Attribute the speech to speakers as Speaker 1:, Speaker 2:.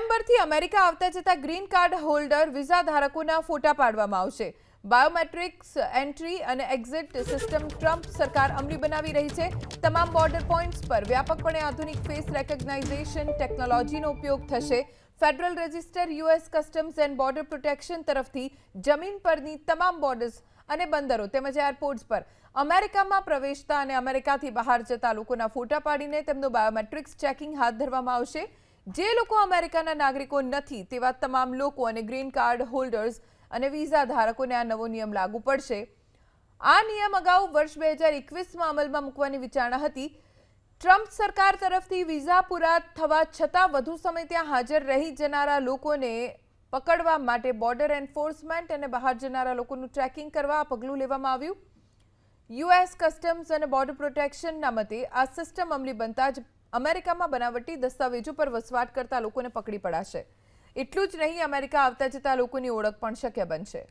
Speaker 1: નવેમ્બરથી અમેરિકા આવતા જતા ગ્રીન કાર્ડ હોલ્ડર વિઝા ધારકોના ફોટા પાડવામાં આવશે. બાયોમેટ્રિક્સ એન્ટ્રી અને એક્ઝિટ સિસ્ટમ ટ્રમ્પ સરકાર અમલી બનાવી રહી છે. તમામ બોર્ડર પોઇન્ટ્સ પર વ્યાપકપણે આધુનિક ફેસ રેકગ્નાઇઝેશન ટેકનોલોજીનો ઉપયોગ થશે. Federal register US customs and border protection તરફથી જમીન પરની તમામ બોર્ડર્સ અને બંદરો તેમજ એરપોર્ટ્સ પર અમેરિકામાં પ્રવેશતા અને અમેરિકાથી બહાર જતા લોકોના ફોટા પાડીને તેમનું બાયોમેટ્રિક્સ ચેકિંગ હાથ ધરવામાં આવશે. જે લોકો અમેરિકાના નાગરિકો નથી તેવા તમામ લોકો અને ગ્રીન કાર્ડ હોલ્ડર્સ અને વિઝા ધારકોને આ નવો નિયમ લાગુ પડશે. આ નિયમ અગાઉ વર્ષ બે હજાર એકવીસમાં અમલમાં મૂકવાની વિચારણા હતી. ટ્રમ્પ સરકાર તરફથી વિઝા પૂરા થવા છતાં વધુ સમય ત્યાં હાજર રહી જનારા લોકોને પકડવા માટે બોર્ડર એન્ફોર્સમેન્ટ અને બહાર જનારા લોકોનું ટ્રેકિંગ કરવા પગલું લેવામાં આવ્યું. યુએસ કસ્ટમ્સ અને બોર્ડર પ્રોટેક્શનના મતે આ સિસ્ટમ અમલી બનતા જ અમેરિકામાં બનાવટી દસ્તાવેજો પર વસવાટ કરતા લોકોને પકડી પડાશે. એટલું જ નહીં, અમેરિકા આવતા જતા લોકોની ઓળખ પણ શક્ય બનશે.